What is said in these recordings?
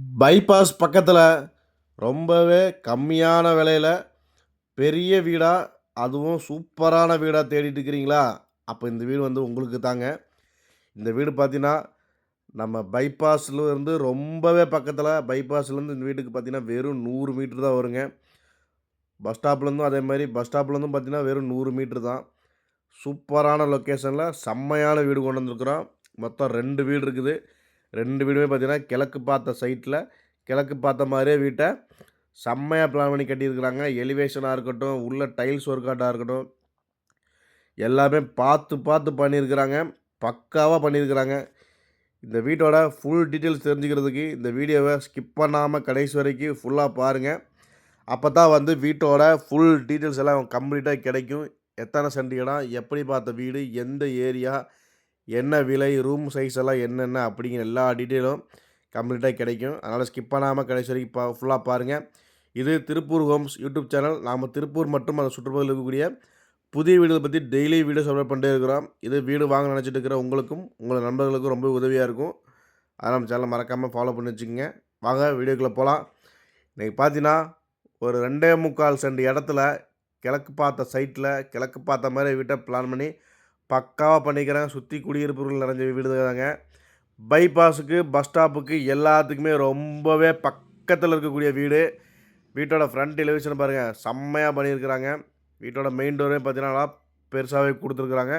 Bypass பக்கத்தில் ரொம்பவே கம்மியான விலையில் பெரிய வீடாக அதுவும் சூப்பரான வீடாக தேடிட்டு இருக்கிறீங்களா? அப்போ இந்த வீடு வந்து உங்களுக்கு தாங்க. இந்த வீடு பார்த்தீங்கன்னா நம்ம பைபாஸில் இருந்து ரொம்பவே பக்கத்தில் பைபாஸ்லேருந்து இந்த வீட்டுக்கு பார்த்தீங்கன்னா வெறும் நூறு மீட்ரு தான் வருங்க. பஸ் ஸ்டாப்லேருந்தும் அதே மாதிரி பஸ் ஸ்டாப்லேருந்தும் பார்த்தீங்கன்னா வெறும் நூறு மீட்ரு தான். சூப்பரான லொக்கேஷனில் செம்மையான வீடு கொண்டு வந்திருக்குறோம். மொத்தம் ரெண்டு வீடு இருக்குது. ரெண்டு வீடுமே பார்த்தீங்கன்னா கிழக்கு பார்த்த சைட்டில் கிழக்கு பார்த்த மாதிரியே வீட்டை செம்மையாக பிளான் பண்ணி கட்டியிருக்கிறாங்க. எலிவேஷனாக இருக்கட்டும் உள்ள டைல்ஸ் ஒர்க் அவுட்டாக இருக்கட்டும் எல்லாமே பார்த்து பார்த்து பண்ணியிருக்கிறாங்க. பக்காவாக பண்ணியிருக்கிறாங்க. இந்த வீட்டோட ஃபுல் டீட்டெயில்ஸ் தெரிஞ்சுக்கிறதுக்கு இந்த வீடியோவை ஸ்கிப் பண்ணாமல் கடைசி வரைக்கும் ஃபுல்லாக பாருங்கள் அப்போ தான் வந்து வீட்டோட ஃபுல் டீட்டெயில்ஸ் எல்லாம் கம்ப்ளீட்டாக கிடைக்கும். எத்தனை சென்ட் இடம் எப்படி பார்த்த வீடு எந்த ஏரியா என்ன விலை ரூம் சைஸ் எல்லாம் என்னென்ன அப்படிங்கிற எல்லா டீட்டெயிலும் கம்ப்ளீட்டாக கிடைக்கும். அதனால் ஸ்கிப் பண்ணாமல் கடைசி வரைக்கும் பா ஃபுல்லாக பாருங்கள் இது திருப்பூர் ஹோம்ஸ் யூடியூப் சேனல் நாம் திருப்பூர் மற்றும் அந்த சுற்றுப்பகுதியில் இருக்கக்கூடிய புதிய வீடுகளை பற்றி டெய்லி வீடியோ அப்லோட் பண்ணிட்டே இருக்கிறோம். இது வீடு வாங்க நினச்சிட்டு இருக்கிற உங்களுக்கும் உங்கள் நண்பர்களுக்கும் ரொம்ப உதவியாக இருக்கும். அதை நம்ம சேனலை மறக்காமல் ஃபாலோ பண்ணி வச்சுக்கோங்க. வாங்க வீடியோக்குள்ளே போகலாம் இன்றைக்கி பார்த்தீங்கன்னா ஒரு ரெண்டே முக்கால் சென்ட் இடத்துல கிழக்கு பார்த்த சைட்டில் கிழக்கு பார்த்த மாதிரி வீட்டை பிளான் பண்ணி பக்காவாக பண்ணிக்கிறேன் சுற்றி குடியிருப்புகள் நிறைஞ்ச வீடு தாங்க பைபாஸுக்கு பஸ் ஸ்டாப்புக்கு எல்லாத்துக்குமே ரொம்பவே பக்கத்தில் இருக்கக்கூடிய வீடு. வீட்டோட ஃப்ரண்ட் எலிவேஷன் பாருங்கள் செம்மையாக பண்ணியிருக்கிறாங்க. வீட்டோட மெயின் டோரே பார்த்தீங்கன்னா பெருசாகவே கொடுத்துருக்குறாங்க.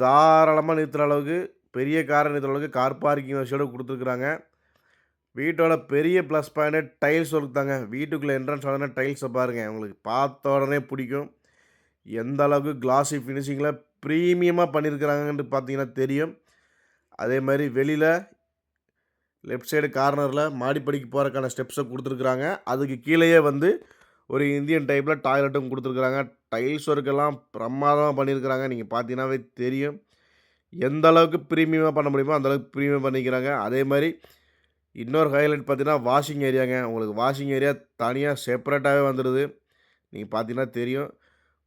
தாராளமாக நிறுத்துகிற அளவுக்கு பெரிய காரை நிறுத்துகிற அளவுக்கு கார் பார்க்கிங் வசதியோட கொடுத்துருக்குறாங்க. வீட்டோட பெரிய ப்ளஸ் பாயிண்ட் டைல்ஸ் ஒர்க் தாங்க. வீட்டுக்குள்ளே என்ட்ரன்ஸ் உடனே டைல்ஸை பாருங்கள் உங்களுக்கு பார்த்த உடனே பிடிக்கும். எந்த அளவுக்கு கிளாஸி ஃபினிஷிங்கில் ப்ரீமியமாக பண்ணியிருக்கிறாங்கன்ட்டு பார்த்தீங்கன்னா தெரியும். அதே மாதிரி வெளியில் லெஃப்ட் சைடு கார்னரில் மாடிப்படிக்கு போகிறக்கான ஸ்டெப்ஸை கொடுத்துருக்குறாங்க. அதுக்கு கீழேயே வந்து ஒரு இந்தியன் டைப்பில் டாய்லெட்டும் கொடுத்துருக்குறாங்க. டைல்ஸ் ஒர்க்கெல்லாம் பிரமாதமாக பண்ணியிருக்கிறாங்க நீங்கள் பார்த்தீங்கன்னாவே தெரியும். எந்த அளவுக்கு ப்ரீமியமாக பண்ண முடியுமோ அந்தளவுக்கு ப்ரீமியம் பண்ணிக்கிறாங்க. அதே மாதிரி இன்னொரு ஹைலைட் பார்த்தீங்கன்னா வாஷிங் ஏரியாங்க. உங்களுக்கு வாஷிங் ஏரியா தனியாக செப்பரேட்டாகவே வந்துடுது. நீங்கள் பார்த்தீங்கன்னா தெரியும்.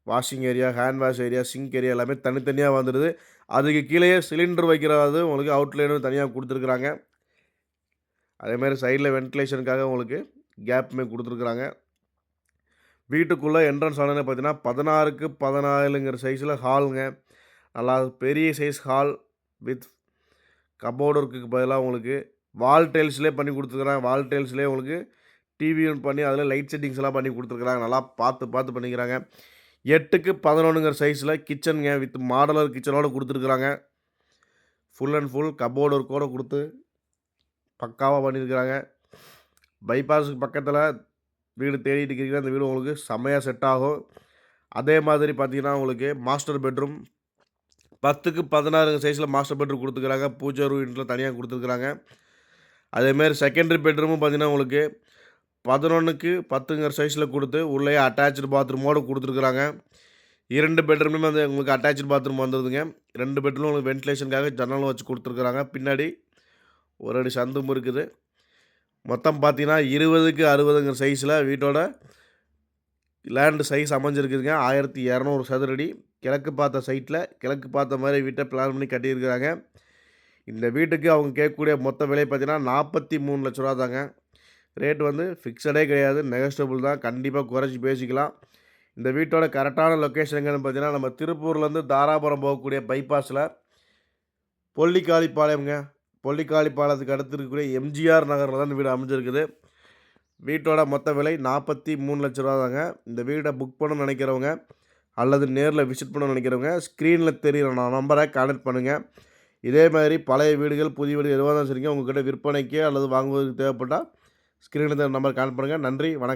Washing area hand wash area sink area எல்லாமே தனித்தனியாக வந்துடுது அதுக்கு கீழேயே சிலிண்டர் வைக்கிறது உங்களுக்கு அவுட்லைனும் தனியாக கொடுத்துருக்குறாங்க. அதேமாதிரி சைடில் வென்டிலேஷனுக்காக உங்களுக்கு கேப்புமே கொடுத்துருக்குறாங்க. வீட்டுக்குள்ளே என்ட்ரன்ஸ் ஆனது பார்த்தீங்கன்னா பதினாறுக்கு பதினாலுங்கிற சைஸில் ஹாலுங்க நல்லா பெரிய சைஸ் ஹால் வித் கபோர்டுக்கு பதிலாக உங்களுக்கு வால் டைல்ஸ்லேயே பண்ணி கொடுத்துருக்குறாங்க. வால் டைல்ஸ்லேயே உங்களுக்கு டிவி பண்ணி அதில் லைட் செட்டிங்ஸ் எல்லாம் பண்ணி கொடுத்துருக்குறாங்க. நல்லா பார்த்து பார்த்து பண்ணிக்கிறாங்க. எட்டுக்கு பதினொன்றுங்கிற சைஸில் கிச்சனுங்க வித் மாடலர் கிச்சனோடு கொடுத்துருக்குறாங்க. ஃபுல் அண்ட் ஃபுல் கபோர்டு ஒர்க்கோடு கொடுத்து பக்காவாக பண்ணியிருக்கிறாங்க பைபாஸுக்கு பக்கத்தில் வீடு தேடிட்டு இருக்கிறீங்க அந்த வீடு உங்களுக்கு செம்மையாக செட் ஆகும். அதே மாதிரி பார்த்தீங்கன்னா உங்களுக்கு மாஸ்டர் பெட்ரூம் பத்துக்கு பதினாறு சைஸில் மாஸ்டர் பெட்ரூம் கொடுத்துருக்குறாங்க. பூஜை ரூமில் தனியாக கொடுத்துருக்குறாங்க. அதேமாரி செகண்டரி பெட்ரூமும் பார்த்தீங்கன்னா உங்களுக்கு பதினொன்றுக்கு பத்துங்கிற சைஸில் கொடுத்து உள்ளே அட்டாச்சு பாத்ரூமோடு கொடுத்துருக்குறாங்க. இரண்டு பெட்ரூம்லேயுமே வந்து உங்களுக்கு அட்டாச்சு பாத்ரூம் வந்துடுதுங்க ரெண்டு பெட்ரூம் உங்களுக்கு வென்டிலேஷனுக்காக ஜன்னலும் வச்சு கொடுத்துருக்குறாங்க. பின்னாடி ஒரு அடி சந்தும் இருக்குது. மொத்தம் பார்த்தீங்கன்னா இருபதுக்கு அறுபதுங்கிற சைஸில் வீட்டோட லேண்டு சைஸ் அமைஞ்சிருக்குதுங்க. ஆயிரத்தி இரநூறு சதுரடி கிழக்கு பார்த்த சைட்டில் கிழக்கு பார்த்த மாதிரி வீட்டை பிளான் பண்ணி கட்டியிருக்கிறாங்க. இந்த வீட்டுக்கு அவங்க கேட்கக்கூடிய மொத்த விலை பார்த்தீங்கன்னா நாற்பத்தி மூணு லட்ச ரூபா தாங்க ரேட் வந்து ஃபிக்ஸடே கிடையாது. நெகஸ்டபுள் தான். கண்டிப்பாக குறைச்சி பேசிக்கலாம். இந்த வீட்டோட கரெக்டான லொக்கேஷன் எங்கன்னு பார்த்தீங்கன்னா நம்ம திருப்பூர்லேருந்து தாராபுரம் போகக்கூடிய பைபாஸில் பொல்லிக்காளிப்பாளையம்ங்க. பொல்லிக்காளிப்பாளையத்துக்கு அடுத்து இருக்கக்கூடிய எம்ஜிஆர் நகரில் தான் இந்த வீடு அமைஞ்சிருக்குது. வீட்டோட மொத்த விலை நாற்பத்தி மூணு லட்ச ரூபா தாங்க. இந்த வீடை புக் பண்ணணும்னு நினைக்கிறவங்க அல்லது நேரில் விசிட் பண்ணணும்னு நினைக்கிறவங்க ஸ்க்ரீனில் தெரிகிற நம்பரை கான்டெக்ட் பண்ணுங்கள் இதே மாதிரி பழைய வீடுகள் புதிய வீடுகள் எதுவாக இருந்தாலும் சரிங்க. உங்கள்கிட்ட விற்பனைக்கு அல்லது வாங்குவதற்கு தேவைப்பட்டால் ஸ்க்ரீனில் நம்பர் கால் பண்ணுங்கள் நன்றி வணக்கம்.